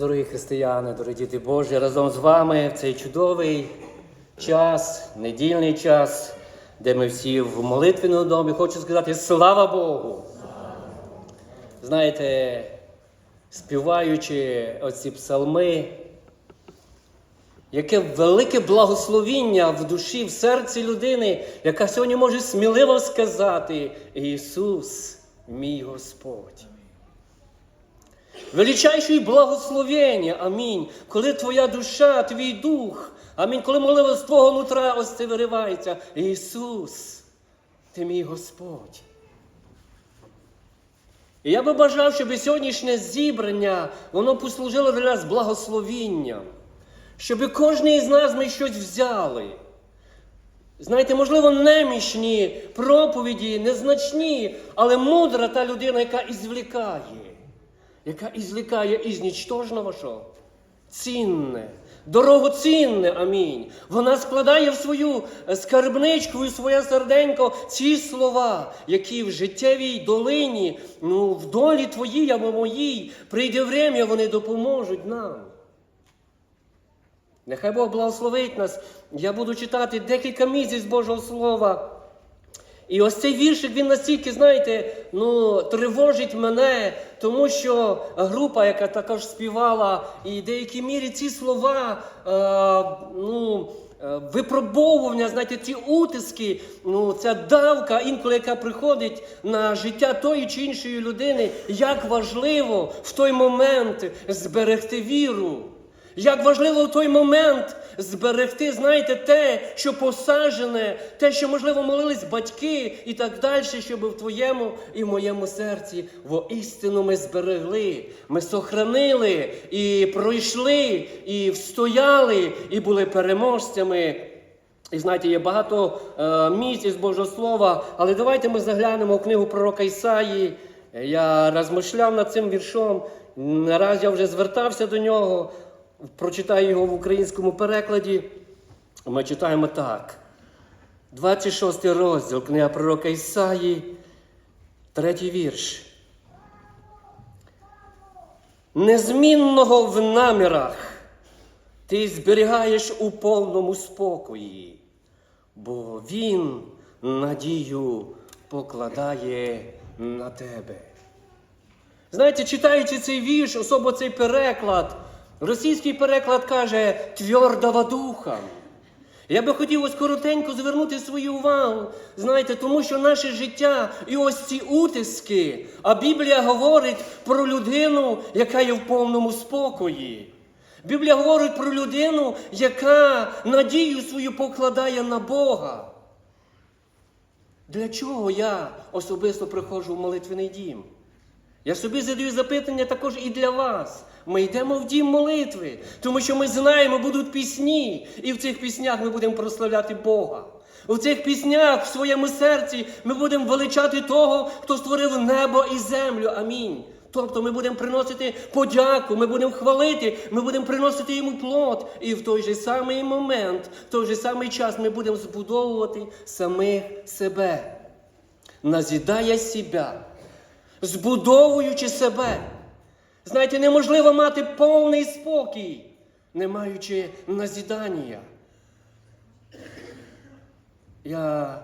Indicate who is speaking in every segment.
Speaker 1: Дорогі християни, дорогі діти Божі, разом з вами в цей чудовий час, недільний час, де ми всі в молитвеному домі, хочу сказати слава Богу! Знаєте, співаючи оці псалми, яке велике благословіння в душі, в серці людини, яка сьогодні може сміливо сказати: Ісус, мій Господь. Величайші благословення, амінь. Коли твоя душа, твій дух, амінь, коли молитва з твого нутра ось це виривається. Ісус, ти мій Господь. І я би бажав, щоб сьогоднішнє зібрання, воно послужило для нас благословінням. Щоб кожен із нас ми щось взяли. Знаєте, можливо, немічні проповіді, незначні, але мудра та людина, яка ізвлікає яка ізлікає із нічтожного що? Цінне, дорогоцінне, амінь. Вона складає в свою скарбничку і своє серденько ці слова, які в життєвій долині, ну, в долі твоїй або моїй, прийде время, вони допоможуть нам. Нехай Бог благословить нас. Я буду читати декілька місяць Божого Слова. І ось цей віршик, він настільки, знаєте, ну, тривожить мене, тому що група, яка також співала, і в деякій мірі ці слова, е, ну, е, випробовування, знаєте, ці утиски, ну, ця давка, інколи яка приходить на життя тої чи іншої людини, як важливо в той момент зберегти віру. Як важливо в той момент зберегти, знаєте, те, що посаджене, те, що, можливо, молились батьки і так далі, щоб в твоєму і в моєму серці воістину ми зберегли, ми сохранили і пройшли, і встояли, і були переможцями. І знаєте, є багато е, місць із Божого Слова, але давайте ми заглянемо в книгу пророка Ісаї. Я розмишляв над цим віршом. Наразі я вже звертався до нього прочитаю його в українському перекладі. Ми читаємо так. 26 розділ книга пророка Ісаї, третій вірш. Незмінного в намірах ти зберігаєш у повному спокої, бо Він надію покладає на тебе. Знаєте, читаючи цей вірш, особо цей переклад. Російський переклад каже твердого духа. Я би хотів ось коротенько звернути свою увагу, знаєте, тому що наше життя і ось ці утиски, а Біблія говорить про людину, яка є в повному спокої. Біблія говорить про людину, яка надію свою покладає на Бога. Для чого я особисто приходжу в молитвений дім? Я собі задаю запитання також і для вас. Ми йдемо в дім молитви, тому що ми знаємо, будуть пісні, і в цих піснях ми будемо прославляти Бога. У цих піснях в своєму серці ми будемо величати того, хто створив небо і землю. Амінь. Тобто ми будемо приносити подяку, ми будемо хвалити, ми будемо приносити йому плод. І в той же самий момент, в той же самий час ми будемо збудовувати самих себе, назідає себе, збудовуючи себе. Знаєте, неможливо мати повний спокій, не маючи назідання. Я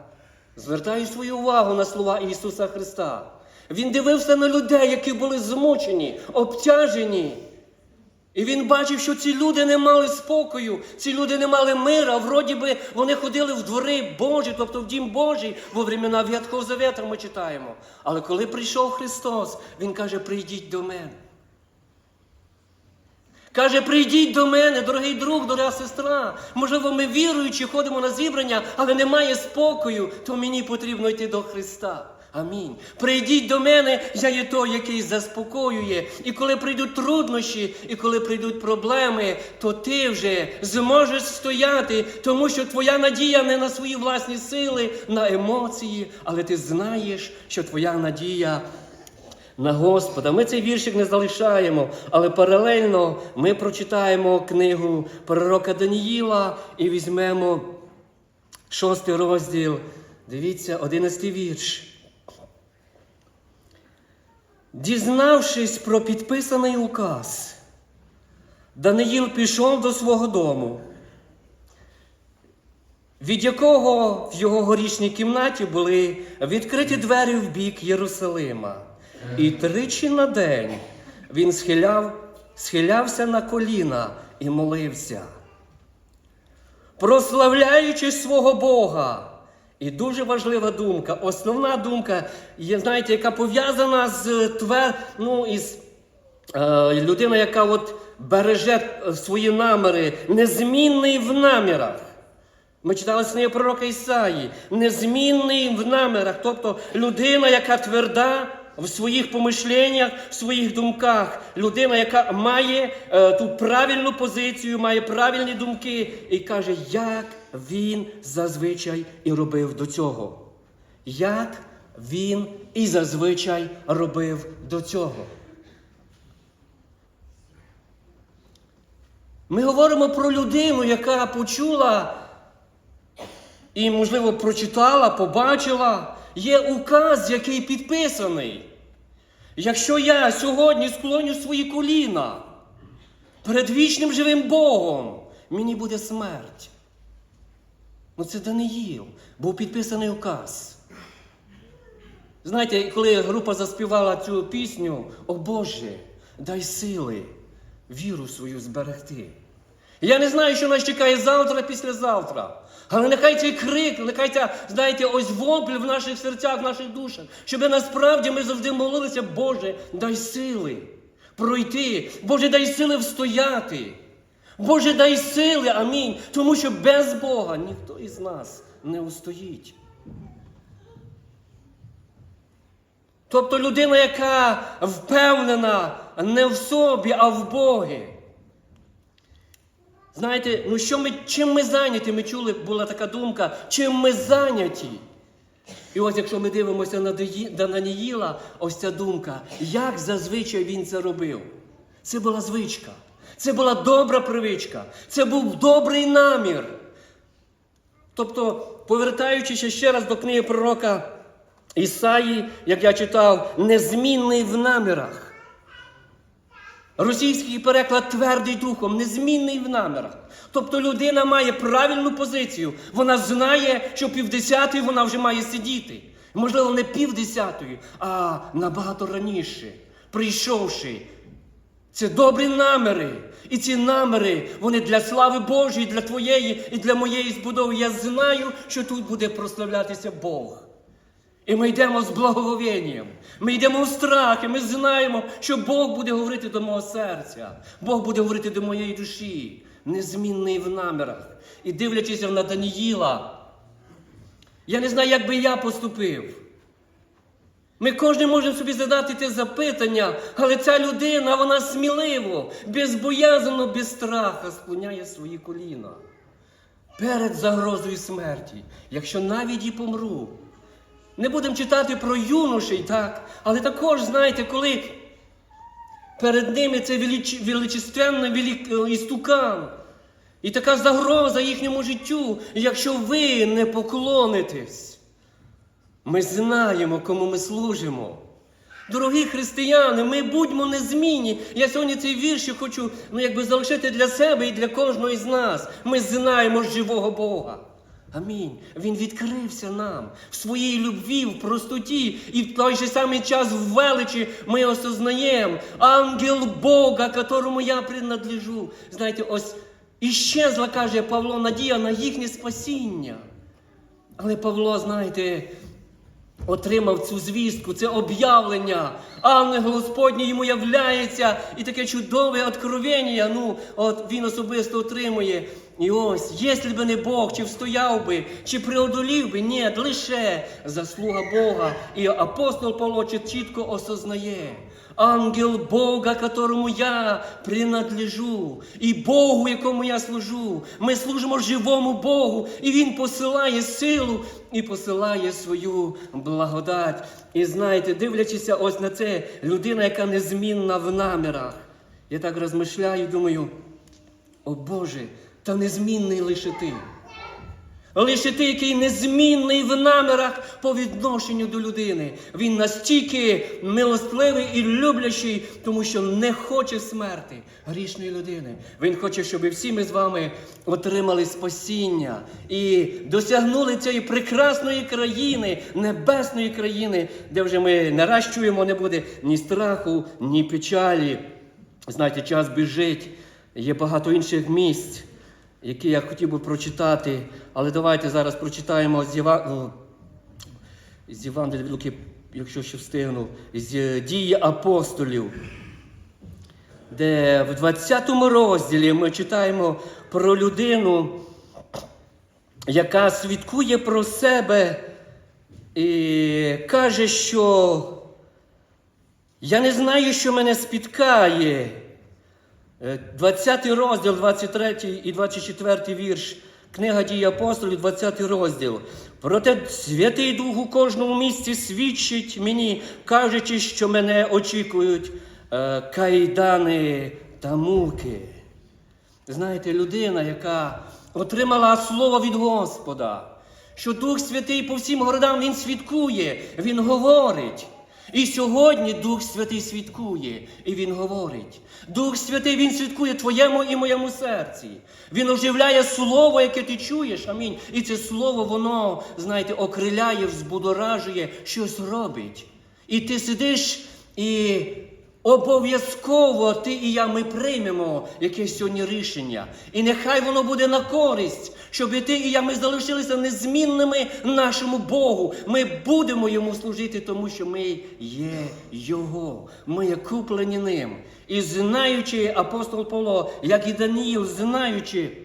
Speaker 1: звертаю свою увагу на слова Ісуса Христа. Він дивився на людей, які були змучені, обтяжені. І він бачив, що ці люди не мали спокою, ці люди не мали мира. Вроді би вони ходили в двори Божі, тобто в дім Божий, во времена В'яткового Завета ми читаємо. Але коли прийшов Христос, Він каже: прийдіть до мене. Каже, прийдіть до мене, дорогий друг, дорога сестра. Можливо, ми віруючи, ходимо на зібрання, але немає спокою, то мені потрібно йти до Христа. Амінь. Прийдіть до мене, я є той, який заспокоює. І коли прийдуть труднощі, і коли прийдуть проблеми, то ти вже зможеш стояти, тому що твоя надія не на свої власні сили, на емоції, але ти знаєш, що твоя надія на Господа. Ми цей віршик не залишаємо, але паралельно ми прочитаємо книгу пророка Даніїла і візьмемо шостий розділ. Дивіться, одинадцятий вірш. Дізнавшись про підписаний указ, Даниїл пішов до свого дому, від якого в його горішній кімнаті були відкриті двері в бік Єрусалима. І тричі на день він схиляв, схилявся на коліна і молився, прославляючи свого Бога. І дуже важлива думка, основна думка, є, знаєте, яка пов'язана з твер, ну, із е, людина, яка от береже свої наміри, незмінний в намірах. Ми читали книги пророка Ісаї, незмінний в намірах, тобто людина, яка тверда в своїх помишленнях, в своїх думках, людина, яка має е, ту правильну позицію, має правильні думки і каже, як він зазвичай і робив до цього. Як він і зазвичай робив до цього. Ми говоримо про людину, яка почула і, можливо, прочитала, побачила, є указ, який підписаний. Якщо я сьогодні склоню свої коліна перед вічним живим Богом, мені буде смерть. Ну це Даниїл, був підписаний указ. Знаєте, коли група заспівала цю пісню, о Боже, дай сили віру свою зберегти. Я не знаю, що нас чекає завтра, післязавтра. Але нехай цей крик, нехай ця, знаєте, ось вопль в наших серцях, в наших душах, щоб насправді ми завжди молилися, Боже, дай сили пройти, Боже, дай сили встояти. Боже, дай сили, амінь. Тому що без Бога ніхто із нас не устоїть. Тобто людина, яка впевнена не в собі, а в Богі. Знаєте, ну що ми, чим ми зайняті? Ми чули, була така думка, чим ми зайняті. І ось якщо ми дивимося на Даниїла, ось ця думка, як зазвичай він це робив. Це була звичка, це була добра привичка, це був добрий намір. Тобто, повертаючись ще раз до книги пророка Ісаї, як я читав, незмінний в намірах. Російський переклад твердий духом, незмінний в намірах. Тобто людина має правильну позицію. Вона знає, що півдесятої вона вже має сидіти. Можливо, не півдесятої, а набагато раніше, прийшовши. Це добрі наміри. І ці наміри, вони для слави Божої, для твоєї і для моєї збудови. Я знаю, що тут буде прославлятися Бог. І ми йдемо з благоговінням. Ми йдемо в страх, і ми знаємо, що Бог буде говорити до мого серця, Бог буде говорити до моєї душі, незмінний в намірах. І дивлячись на Даніїла, я не знаю, як би я поступив. Ми кожен можемо собі задати те запитання, але ця людина, вона сміливо, безбоязно, без страха склоняє свої коліна перед загрозою смерті, якщо навіть і помру. Не будемо читати про юношей, так, але також, знаєте, коли перед ними це велич... величественний велик... істукан, і така загроза їхньому життю, якщо ви не поклонитесь, ми знаємо, кому ми служимо. Дорогі християни, ми будьмо незмінні. Я сьогодні цей вірш хочу ну, якби залишити для себе і для кожного із нас. Ми знаємо живого Бога. Амінь. Він відкрився нам в своїй любві, в простоті, і в той же самий час в величі ми осознаємо ангел Бога, которому я принадлежу. Знаєте, ось іщезла, каже Павло, надія на їхнє спасіння. Але Павло, знаєте, отримав цю звістку, це об'явлення. Ангел Господній йому являється, і таке чудове откровення. Ну, от він особисто отримує. І ось, якщо б не Бог, чи встояв би, чи преодолів би, ні, лише заслуга Бога. І апостол Павло чітко осознає. Ангел Бога, которому я принадлежу, і Богу, якому я служу. Ми служимо живому Богу, і Він посилає силу і посилає свою благодать. І знаєте, дивлячися ось на це, людина, яка незмінна в намірах. Я так розмишляю, думаю, о Боже, та незмінний лише ти. Лише ти, який незмінний в намірах по відношенню до людини. Він настільки милостливий і люблячий, тому що не хоче смерти грішної людини. Він хоче, щоб всі ми з вами отримали спасіння і досягнули цієї прекрасної країни, небесної країни, де вже ми не раз чуємо, не буде ні страху, ні печалі. Знаєте, час біжить, є багато інших місць які я хотів би прочитати, але давайте зараз прочитаємо з Єва... ну, з Євангелія Луки, якщо ще встигну, з дії апостолів, де в 20 розділі ми читаємо про людину, яка свідкує про себе і каже, що я не знаю, що мене спіткає. Е, 20 розділ, 23 і 24 вірш, книга дії апостолів, 20 розділ. Проте Святий Дух у кожному місці свідчить мені, кажучи, що мене очікують е, кайдани та муки. Знаєте, людина, яка отримала слово від Господа, що Дух Святий по всім городам Він свідкує, Він говорить. І сьогодні Дух Святий свідкує, і Він говорить. Дух Святий Він свідкує твоєму і моєму серці. Він оживляє слово, яке ти чуєш. Амінь. І це слово, воно, знаєте, окриляє, взбудоражує, щось робить. І ти сидиш і Обов'язково ти і я ми приймемо якесь сьогодні рішення. І нехай воно буде на користь, щоб і ти і я ми залишилися незмінними нашому Богу. Ми будемо йому служити, тому що ми є Його. Ми є куплені ним. І знаючи апостол Павло, як і Даніїл, знаючи,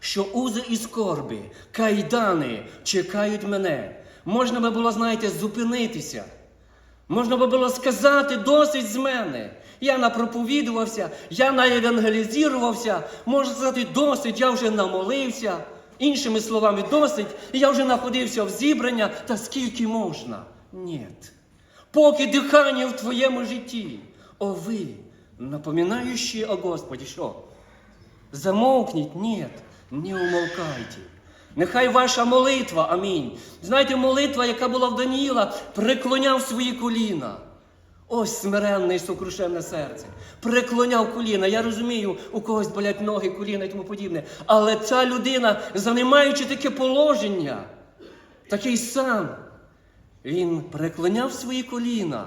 Speaker 1: що узи і скорби, кайдани чекають мене. Можна би було, знаєте, зупинитися. Можна би було сказати досить з мене. Я напроповідувався, я наєвангелізувався, можна сказати, досить, я вже намолився. Іншими словами, досить, і я вже знаходився в зібрання, та скільки можна? Ні. Поки дихання в твоєму житті, о ви, напоминаючи о Господі, що? Замовкніть, ні, не умовкайте. Нехай ваша молитва, амінь. Знаєте, молитва, яка була в Даніїла, преклоняв свої коліна. Ось смиренне і сокрушенне серце. Преклоняв коліна. Я розумію, у когось болять ноги, коліна і тому подібне. Але ця людина, займаючи таке положення, такий сам, він преклоняв свої коліна,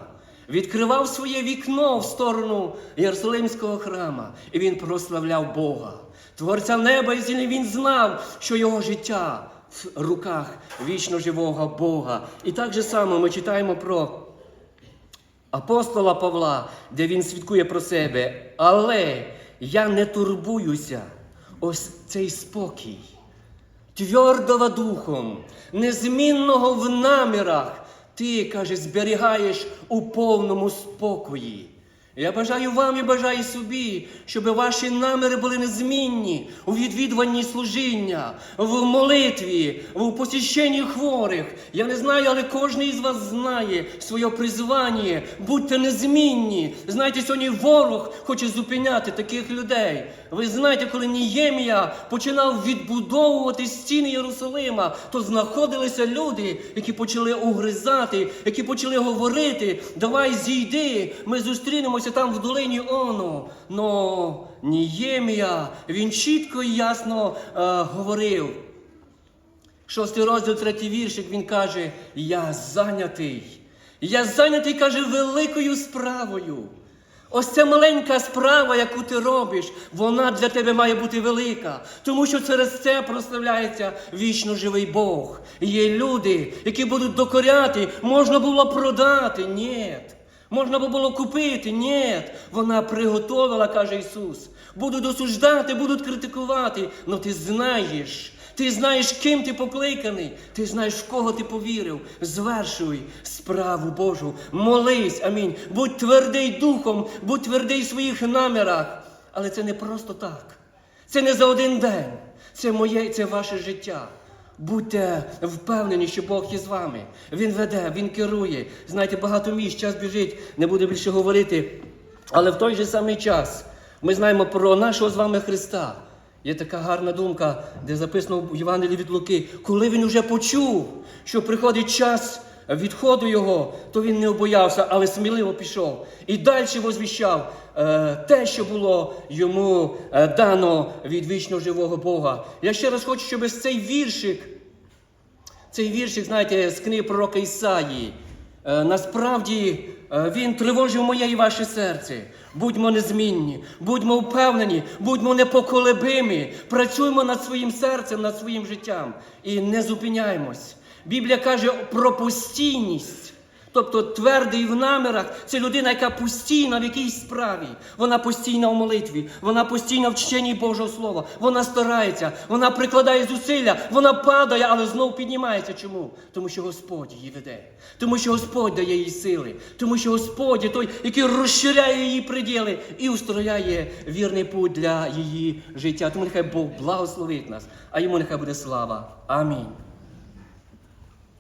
Speaker 1: відкривав своє вікно в сторону Єрусалимського храма, і він прославляв Бога. Творця неба і землі він знав, що його життя в руках вічно живого Бога. І так же само ми читаємо про апостола Павла, де він свідкує про себе. Але я не турбуюся. Ось цей спокій, твердого духом, незмінного в намірах, ти, каже, зберігаєш у повному спокої. Я бажаю вам і бажаю собі, щоб ваші наміри були незмінні у відвідуванні служіння, в молитві, в посіщенні хворих. Я не знаю, але кожен із вас знає своє призвання. Будьте незмінні. Знаєте, сьогодні ворог хоче зупиняти таких людей. Ви знаєте, коли Ніємія починав відбудовувати стіни Єрусалима, то знаходилися люди, які почали угризати, які почали говорити: давай зійди, ми зустрінемося там в долині Ону. Но Ніємія, він чітко і ясно е, говорив. Шостий розділ, третій віршик, він каже: Я зайнятий. Я зайнятий, каже, великою справою. Ось ця маленька справа, яку ти робиш, вона для тебе має бути велика. Тому що через це прославляється вічно живий Бог. Є люди, які будуть докоряти, можна було продати. Ні. Можна було купити? Ні. Вона приготовила, каже Ісус. Будуть осуждати, будуть критикувати. але ти знаєш. Ти знаєш, ким ти покликаний, ти знаєш, в кого ти повірив. Звершуй справу Божу, молись, амінь. Будь твердий духом, будь твердий в своїх намірах. Але це не просто так. Це не за один день. Це моє, це ваше життя. Будьте впевнені, що Бог є з вами. Він веде, Він керує. Знаєте, багато місць, час біжить, не буду більше говорити. Але в той же самий час ми знаємо про нашого з вами Христа, Є така гарна думка, де записано в Євангелії від Луки, коли він уже почув, що приходить час відходу його, то він не обоявся, але сміливо пішов. І далі возвіщав е, те, що було йому е, дано від вічно живого Бога. Я ще раз хочу, щоб цей віршик цей віршик, знаєте, з книги пророка Ісаї. Е, насправді він тривожив моє і ваше серце. Будьмо незмінні, будьмо впевнені, будьмо непоколебимі, працюємо над своїм серцем, над своїм життям і не зупиняємось. Біблія каже про постійність. Тобто твердий в намірах це людина, яка постійна в якійсь справі. Вона постійна в молитві, вона постійна в чтенні Божого Слова, вона старається, вона прикладає зусилля, вона падає, але знов піднімається. Чому? Тому що Господь її веде, тому що Господь дає їй сили, тому що Господь є той, який розширяє її приділи і устрояє вірний путь для її життя. Тому нехай Бог благословить нас, а йому нехай буде слава. Амінь.